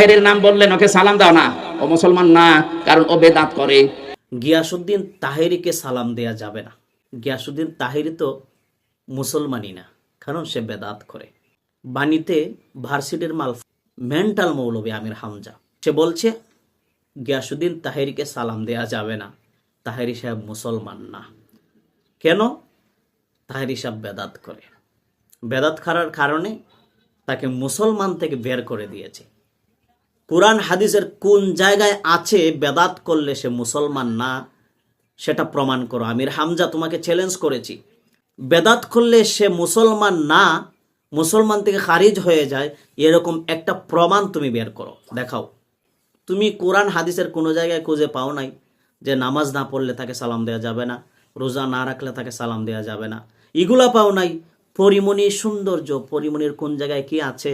তাহেরের নাম বললেন, ওকে সালাম দাও না। ও মুসলমান না, কারণ ও বেদাত করে। গিয়াসুদ্দিন তাহেরিকে সালাম দেয়া যাবে না। গিয়াসুদ্দিন তাহেরি তো মুসলমানই না, কারণ সে বেদাত করে। বাণীতে ভার্সিটির মাল, মেন্টাল মৌলবী আমির হামজা, সে বলছে গিয়াসুদ্দিন তাহেরিকে সালাম দেয়া যাবে না। তাহেরি সাহেব মুসলমান না। কেন? তাহেরি সাহেব বেদাত করে। বেদাত করার কারণে তাকে মুসলমান থেকে বের করে দিয়েছে। কোরআন হাদিসের কোন জায়গায় আছে বেদাত করলে সে মুসলমান না, সেটা প্রমাণ করো। আমির হামজা তোমাকে চ্যালেঞ্জ করেছি। বেদাত করলে সে মুসলমান না, মুসলমান থেকে খারিজ হয়ে যায়, এরকম একটা প্রমাণ তুমি বের করো। দেখাও। তুমি কোরআন হাদিসের কোনো জায়গায় খুঁজে পাও নাই যে নামাজ না পড়লে তাকে সালাম দেওয়া যাবে না, রোজা না রাখলে তাকে সালাম দেওয়া যাবে না। এগুলা পাও নাই। পরিমণির সৌন্দর্য, পরিমণির কোন জায়গায় কি আছে?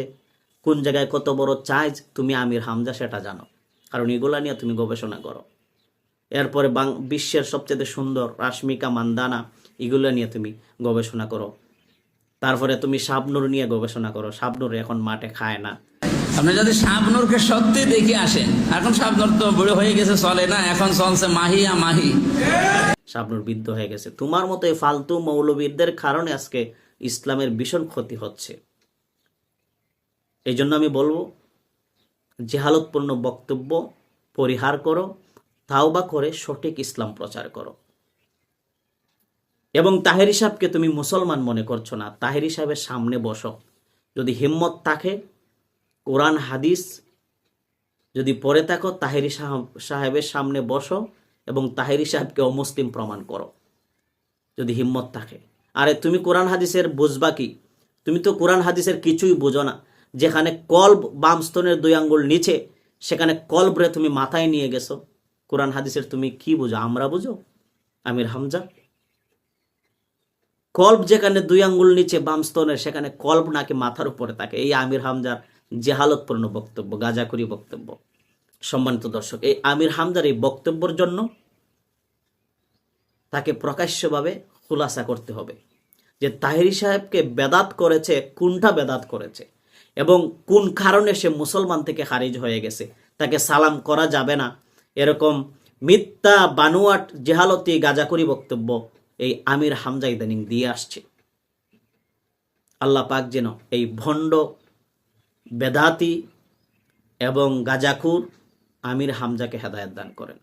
কোন জায়গায় কত বড় চাইজ তুমি আমির হামজা সেটা জানো। কারণ এগুলা নিয়ে তুমি গবেষণা করো। এরপরে বাং বিশ্বের সবচেয়ে সুন্দর রাশ্মিকা মান্দানা এগুলো নিয়ে তুমি গবেষণা করো। তারপরে তুমি শাবনুর নিয়ে গবেষণা করো। শাবনুর এখন মাঠে খায় না। আপনি যদি শাবনুরকে সত্যি দেখে আসেন এখন শাবনুর তো বুড়ো হয়ে গেছে চলে না এখন চলছে মাহি মাহিয়া মাহি। শাবনুর বিদ্ধ হয়ে গেছে। তোমার মতো এই ফালতু মৌলবীরদের কারণে আজকে ইসলামের ভীষণ ক্ষতি হচ্ছে। এই জন্য আমি বলব, জেহালতপূর্ণ বক্তব্য পরিহার করো, তাওবা করে সঠিক ইসলাম প্রচার করো। এবং তাহেরি সাহেবকে তুমি মুসলমান মনে করছ না, তাহেরি সাহেবের সামনে বসো। যদি হিম্মত থাকে, কোরআন, হাদিস যদি পড়ে থাকো, তাহেরি সাহেব- সাহেবের সামনে বসো এবং তাহেরি সাহেবকে অমুসলিম প্রমাণ করো, যদি হিম্মত থাকে। আরে তুমি কোরআন, হাদিসের বুঝবা কি? তুমি তো কোরআন, হাদিসের কিছুই বোঝো না। যেখানে কল্ব বামস্তনের দুই আঙ্গুল নিচে, সেখানে কল্বরে তুমি মাথায় নিয়ে গেছো। কোরআন হাদিসের তুমি কি বুঝো? আমরা বুঝো? আমির হামজা? কল্ব যেখানে দুই আঙ্গুল নিচে বাম স্তনের সেখানে কল্ব নাকি মাথার উপরে থাকে? এই আমির হামজার জেহালতপূর্ণ বক্তব্য, গাজাকুরি বক্তব্য। সম্মানিত দর্শক, এই আমির হামজার এই বক্তব্যের জন্য তাকে প্রকাশ্যভাবে খুলাসা করতে হবে যে তাহেরি সাহেবকে বেদাত করেছে, কোনটা বেদাত করেছে? এবং কোন কারণে সে মুসলমান থেকে খারিজ হয়ে গেছে, তাকে সালাম করা যাবে না। এরকম মিথ্যা বানুয়াট জেহালতি গাজাকুরি বক্তব্য এই আমির হামজা ইদানিং দিয়ে আসছে। আল্লাহ পাক যেন এই ভণ্ড, বেদাতি এবং গাজাকুর আমির হামজাকে হেদায়ত দান করেন।